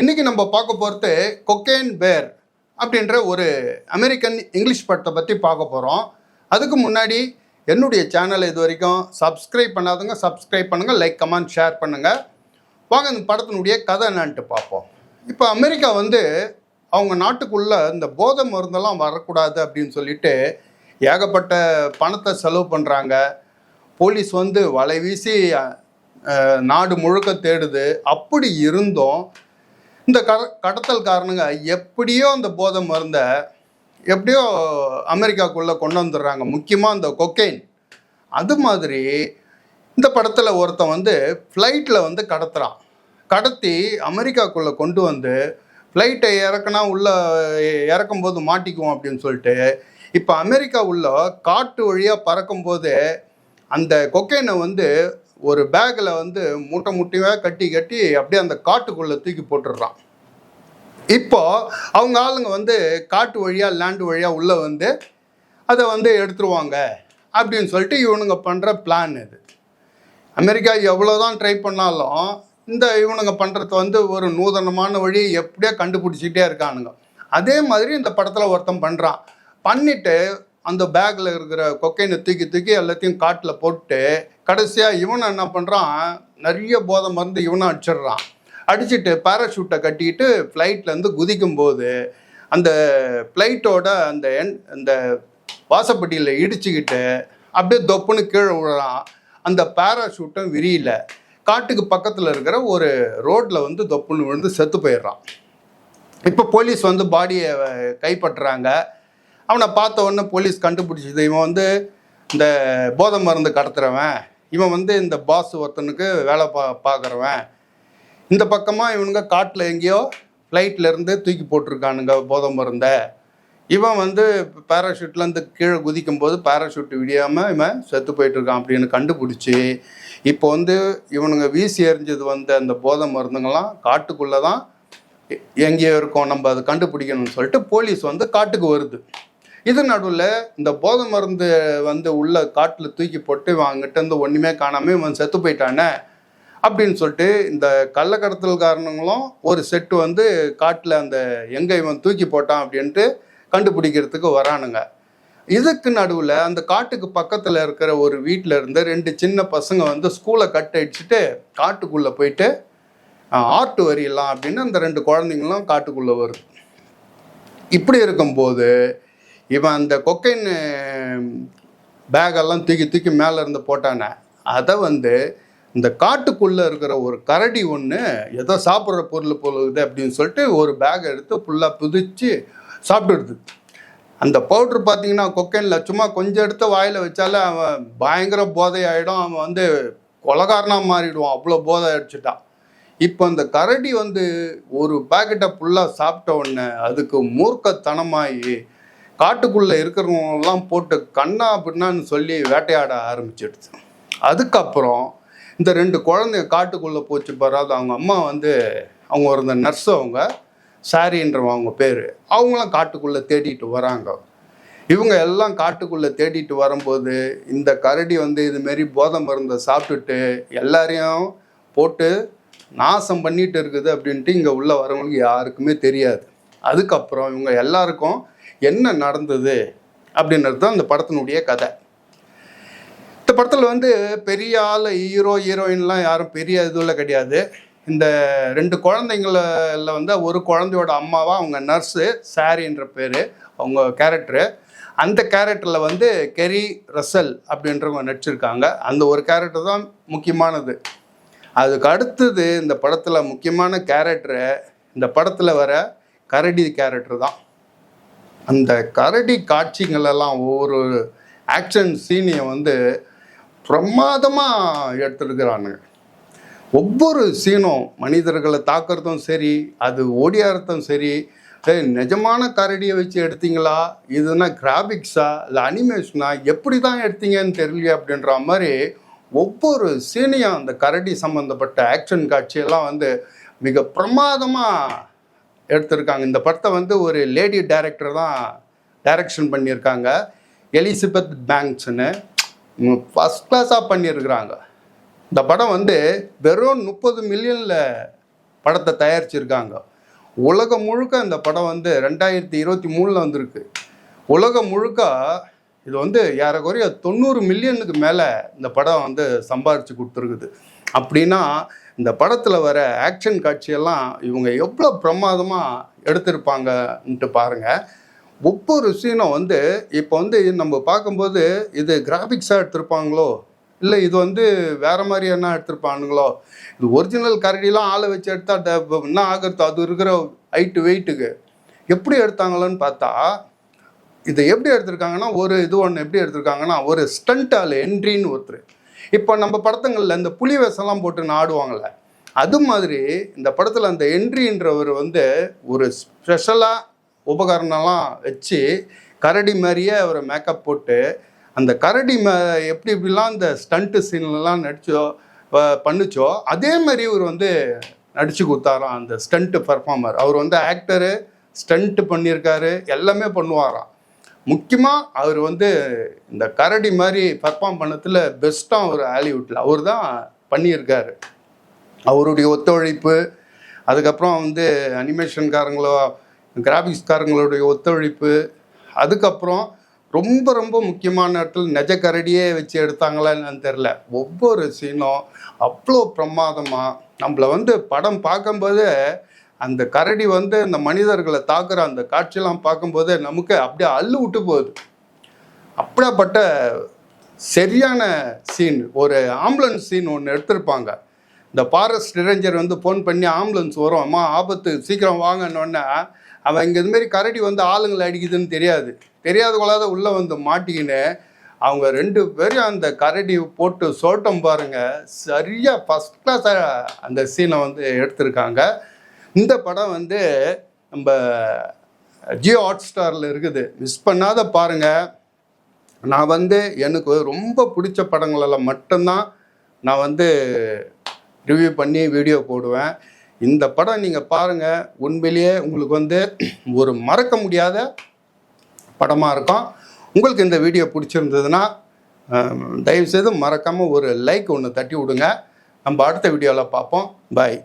இன்றைக்கி நம்ம பார்க்க போகிறது கொக்கேன் பேர் அப்படின்ற ஒரு அமெரிக்கன் இங்கிலீஷ் படத்தை பற்றி பார்க்க போகிறோம் அதுக்கு முன்னாடி என்னுடைய சேனலை இது வரைக்கும் சப்ஸ்கிரைப் பண்ணாதவங்க சப்ஸ்கிரைப் பண்ணுங்கள் லைக் கமெண்ட் ஷேர் பண்ணுங்கள் வாங்க இந்த படத்தினுடைய கதை என்னான்ட்டு பார்ப்போம். இப்போ அமெரிக்கா வந்து அவங்க நாட்டுக்குள்ளே இந்த போதை மருந்தெல்லாம் வரக்கூடாது அப்படின்னு சொல்லிட்டு ஏகப்பட்ட பணத்தை செலவு பண்ணுறாங்க போலீஸ் வந்து வலை வீசி நாடு முழுக்க தேடுது. அப்படி இருந்தும் இந்த கடத்தல் கடத்தல்காரனுங்க எப்படியோ அந்த போதை மருந்தை எப்படியோ அமெரிக்காக்குள்ளே கொண்டு வந்துடுறாங்க. முக்கியமாக அந்த கொக்கைன். அது மாதிரி இந்த படத்தில் ஒருத்தன் வந்து ஃப்ளைட்டில் வந்து கடத்துகிறான் கடத்தி அமெரிக்காக்குள்ளே கொண்டு வந்து ஃப்ளைட்டை இறக்குனா உள்ளே இறக்கும்போது மாட்டிக்குவோம் அப்படின்னு சொல்லிட்டு இப்போ அமெரிக்கா உள்ள காட்டு வழியாக பறக்கும்போது அந்த கொக்கைனை வந்து ஒரு பேக்கில் வந்து மூட்டை முட்டையாக கட்டி கட்டி அப்படியே அந்த காட்டுக்குள்ளே தூக்கி போட்டுடுறான். இப்போ அவங்க ஆளுங்க வந்து காட்டு வழியாக லேண்டு வழியாக உள்ளே வந்து அதை வந்து எடுத்துருவாங்க அப்படின்னு சொல்லிட்டு இவனுங்க பண்ணுற பிளான் இது. அமெரிக்கா எவ்வளோ தான் ட்ரை பண்ணாலும் இந்த இவனுங்க பண்ணுறது வந்து ஒரு நூதனமான வழி எப்படியோ கண்டுபிடிச்சிக்கிட்டே இருக்கானுங்க. அதே மாதிரி இந்த படத்தில் ஒருத்தன் பண்ணுறான் பண்ணிட்டு அந்த பேக்கில் இருக்கிற கொக்கைனை தூக்கி தூக்கி எல்லாத்தையும் காட்டில் போட்டு கடைசியாக இவனை என்ன பண்ணுறான் நிறைய போதை மருந்து இவனை அடிச்சிடுறான். அடிச்சுட்டு பேராஷூட்டை கட்டிக்கிட்டு ஃப்ளைட்லேருந்து குதிக்கும்போது அந்த ஃப்ளைட்டோட அந்த என் அந்த வாசப்பட்டியில் இடிச்சுக்கிட்டு அப்படியே தொப்புன்னு கீழே விழுறான். அந்த பேராஷூட்டும் விரியல. காட்டுக்கு பக்கத்தில் இருக்கிற ஒரு ரோட்டில் வந்து தொப்புன்னு விழுந்து செத்து போயிடுறான். இப்போ போலீஸ் வந்து பாடியை கைப்பற்றுறாங்க. அவனை பார்த்த உடனே போலீஸ் கண்டுபிடிச்சது. இவன் வந்து இந்த போதை மருந்து கடத்துறவன். இவன் வந்து இந்த பாஸ் ஒருத்தனுக்கு வேலை பா பார்க்குறவன். இந்த பக்கமாக இவனுங்க காட்டில் எங்கேயோ ஃப்ளைட்லேருந்து தூக்கி போட்டிருக்கானுங்க போதை மருந்தை. இவன் வந்து பேராஷூட்லேருந்து கீழே குதிக்கும் போது பேராஷூட் விடியாமல் இவன் செத்து போயிட்டுருக்கான் அப்படின்னு கண்டுபிடிச்சி இப்போ வந்து இவனுங்க வீசி எறிஞ்சது வந்த அந்த போதை மருந்துங்கள்லாம் காட்டுக்குள்ளே தான் எங்கேயோ இருக்கோம். நம்ம அதை கண்டுபிடிக்கணும்னு சொல்லிட்டு போலீஸ் வந்து காட்டுக்கு வருது. இது நடுவில் இந்த போதை மருந்து வந்து உள்ள காட்டில் தூக்கி போட்டு இவன் அங்கிட்டேருந்து ஒன்றுமே காணாமல் இவன் செத்து போயிட்டானே அப்படின்னு சொல்லிட்டு இந்த கள்ளக்கடத்தல்காரனுங்களும் ஒரு செட்டு வந்து காட்டில் அந்த எங்கே இவன் தூக்கி போட்டான் அப்படின்ட்டு கண்டுபிடிக்கிறதுக்கு வரானுங்க. இதுக்கு நடுவில் அந்த காட்டுக்கு பக்கத்தில் இருக்கிற ஒரு வீட்டில் இருந்து ரெண்டு சின்ன பசங்க வந்து ஸ்கூலை கட் அடிச்சுட்டு காட்டுக்குள்ளே போயிட்டு ஆர்ட் ஆட்டு வரியலாம் அப்படின்னு அந்த ரெண்டு குழந்தைங்களும் காட்டுக்குள்ளே வருது. இப்படி இருக்கும்போது இவன் அந்த கொக்கைன் பேகெல்லாம் தூக்கி தூக்கி மேலே இருந்து போட்டானே அதை வந்து இந்த காட்டுக்குள்ளே இருக்கிற ஒரு கரடி ஒன்று ஏதோ சாப்பிட்ற பொருள் போலுது அப்படின்னு சொல்லிட்டு ஒரு பேக் எடுத்து ஃபுல்லாக புதிச்சு சாப்பிட்டுடுது. அந்த பவுட்ரு பார்த்தீங்கன்னா கொக்கைனில் சும்மா கொஞ்சம் எடுத்து வாயில் வச்சாலே அவன் பயங்கர போதை ஆகிடும் அவன் வந்து கொலகாரனாக மாறிடுவான். அவ்வளோ போதை அடிச்சுட்டான். இப்போ அந்த கரடி வந்து ஒரு பேக்கெட்டை ஃபுல்லாக சாப்பிட்ட உடனே அதுக்கு மூர்க்கத்தனமாகி காட்டுக்குள்ளே இருக்கிறவங்கெல்லாம் போட்டு கண்ணா பின்னான்னு சொல்லி வேட்டையாட ஆரம்பிச்சிடுச்சு. அதுக்கப்புறம் இந்த ரெண்டு குழந்தைங்க காட்டுக்குள்ளே போச்சு பாராது. அவங்க அம்மா வந்து அவங்க ஒரு இந்த நர்ஸ் அவங்க சாரின்றவங்க அவங்க பேர். அவங்களாம் காட்டுக்குள்ளே தேடிட்டு வராங்க. இவங்க எல்லாம் காட்டுக்குள்ளே தேடிட்டு வரும்போது இந்த கரடி வந்து இதுமாரி போதை மருந்தை சாப்பிட்டுட்டு எல்லாரையும் போட்டு நாசம் பண்ணிட்டு இருக்குது அப்படின்ட்டு இங்கே உள்ள வரவங்களுக்கு யாருக்குமே தெரியாது. அதுக்கப்புறம் இவங்க எல்லாருக்கும் என்ன நடந்தது அப்படின்றது தான் இந்த படத்தினுடைய கதை. இந்த படத்தில் வந்து பெரிய ஆள் ஹீரோ ஹீரோயின்லாம் யாரும் பெரிய இதுவில் கிடையாது. இந்த ரெண்டு குழந்தைங்கள வந்து ஒரு குழந்தையோட அம்மாவா அவங்க நர்ஸு சாரின்ற பேர் அவங்க கேரக்டரு அந்த கேரக்டரில் வந்து கெரி ரசல் அப்படின்றவங்க நடிச்சிருக்காங்க. அந்த ஒரு கேரக்டர் தான் முக்கியமானது. அதுக்கு அடுத்தது இந்த படத்தில் முக்கியமான கேரக்டரு இந்த படத்தில் வர கரடி கேரக்டர் தான். அந்த கரடி காட்சிகளெல்லாம் ஒவ்வொரு ஆக்ஷன் சீனியை வந்து பிரமாதமாக எடுத்துருக்கிறானுங்க. ஒவ்வொரு சீனும் மனிதர்களை தாக்குறதும் சரி அது ஓடியாரத்தும் சரி நிஜமான கரடியை வச்சு எடுத்தீங்களா? இதுனா கிராபிக்ஸா இல்லை அனிமேஷனா எப்படி தான் எடுத்தீங்கன்னு தெரியல அப்படின்ற மாதிரி ஒவ்வொரு சீனையும் அந்த கரடி சம்மந்தப்பட்ட ஆக்ஷன் காட்சியெல்லாம் வந்து மிக பிரமாதமாக எடுத்திருக்காங்க. இந்த படத்தை வந்து ஒரு லேடி டைரக்டர் தான் டைரக்ஷன் பண்ணியிருக்காங்க. எலிசபெத் பேங்க்ஸ்னு ஃபஸ்ட் கிளாஸாக பண்ணியிருக்கிறாங்க. இந்த படம் வந்து வெறும் முப்பது மில்லியனில் படத்தை தயாரிச்சிருக்காங்க. உலகம் முழுக்க இந்த படம் வந்து ரெண்டாயிரத்தி இருபத்தி மூணில் வந்திருக்கு. உலகம் முழுக்க இது வந்து ஏறக்குறைய தொண்ணூறு மில்லியனுக்கு மேலே இந்த படம் வந்து சம்பாரித்து கொடுத்துருக்குது. அப்படின்னா இந்த படத்தில் வர ஆக்ஷன் காட்சியெல்லாம் இவங்க எவ்வளோ பிரமாதமாக எடுத்திருப்பாங்கன்ட்டு பாருங்கள் ஒவ்வொரு சீனும் வந்து இப்போ வந்து நம்ம பார்க்கும்போது இது கிராஃபிக்ஸாக எடுத்திருப்பாங்களோ? இல்லை இது வந்து வேறு மாதிரி என்ன எடுத்திருப்பானுங்களோ? இது ஒரிஜினல் கரடிலாம் ஆளை வச்சு எடுத்தால் என்ன ஆகிறது? அது இருக்கிற ஹைட்டு வெயிட்டுக்கு எப்படி எடுத்தாங்களோன்னு பார்த்தா இதை எப்படி எடுத்திருக்காங்கன்னா ஒரு இது ஒன்று எப்படி எடுத்திருக்காங்கன்னா ஒரு ஸ்டண்ட் ஆள் என்ட்ரின்னு ஒருத்தர். இப்போ நம்ம படத்துங்களில் இந்த புலி வேஷம்லாம் போட்டு ஆடுவாங்கள்ல அது மாதிரி இந்த படத்தில் அந்த என்ட்ரின்றவர் வந்து ஒரு ஸ்பெஷலாக உபகரணம்லாம் வச்சு கரடி மாதிரியே அவரை மேக்கப் போட்டு அந்த கரடி மே எப்படி இப்படிலாம் இந்த ஸ்டண்ட்டு சீன்லலாம் நடிச்சோ பண்ணுச்சோ அதே மாதிரி இவர் வந்து நடிச்சு கொடுத்தாராம் அந்த ஸ்டண்ட்டு பர்ஃபார்மர் அவர் வந்து ஆக்டரு ஸ்டண்ட்டு பண்ணியிருக்காரு எல்லாமே பண்ணுவாராம். முக்கியமாக அவர் வந்து இந்த கரடி மாதிரி பர்ஃபார்ம் பண்ணத்தில் பெஸ்ட்டாக ஒரு ஹாலிவுட்டில் அவர் தான் பண்ணியிருக்காரு. அவருடைய ஒத்துழைப்பு அதுக்கப்புறம் வந்து அனிமேஷன்காரங்களோ கிராஃபிக்ஸ்காரங்களுடைய ஒத்துழைப்பு அதுக்கப்புறம் ரொம்ப ரொம்ப முக்கியமான இடத்துல நெஜ கரடியே வச்சு எடுத்தாங்களா தெரில ஒவ்வொரு சீனும் அவ்வளோ பிரமாதமாக நம்மளை வந்து படம் பார்க்கும்போது அந்த கரடி வந்து அந்த மனிதர்களை தாக்குற அந்த காட்சியெல்லாம் பார்க்கும்போது நமக்கு அப்படியே அள்ளு விட்டு போகுது. அப்படியாப்பட்ட சரியான சீன் ஒரு ஆம்புலன்ஸ் சீன் ஒன்று எடுத்திருப்பாங்க. இந்த ஃபாரஸ்ட் ரேஞ்சர் வந்து ஃபோன் பண்ணி ஆம்புலன்ஸ் வரும். அம்மா ஆபத்து சீக்கிரம் வாங்கன்னொன்னே அவன் இங்கே இதுமாரி கரடி வந்து ஆளுங்களை அடிக்குதுன்னு தெரியாது. தெரியாத கொள்ளாத உள்ளே வந்து மாட்டிக்கின்னு அவங்க ரெண்டு பேரும் அந்த கரடி போட்டு சோட்டம் பாருங்கள் சரியாக ஃபஸ்ட் கிளாஸாக அந்த சீனை வந்து எடுத்திருக்காங்க. இந்த படம் வந்து நம்ம ஜியோ ஹாட் ஸ்டாரில் இருக்குது. மிஸ் பண்ணாத பாருங்கள் நான் வந்து எனக்கு ரொம்ப பிடிச்ச படங்களெல்லாம் மட்டும்தான் நான் வந்து ரிவ்யூ பண்ணி வீடியோ போடுவேன். இந்த படம் நீங்கள் பாருங்கள் உண்மையிலேயே உங்களுக்கு வந்து ஒரு மறக்க முடியாத படமாக இருக்கும். உங்களுக்கு இந்த வீடியோ பிடிச்சிருந்ததுன்னா தயவுசெய்து மறக்காமல் ஒரு லைக் ஒன்று தட்டி விடுங்க. நம்ம அடுத்த வீடியோவில் பார்ப்போம். பாய்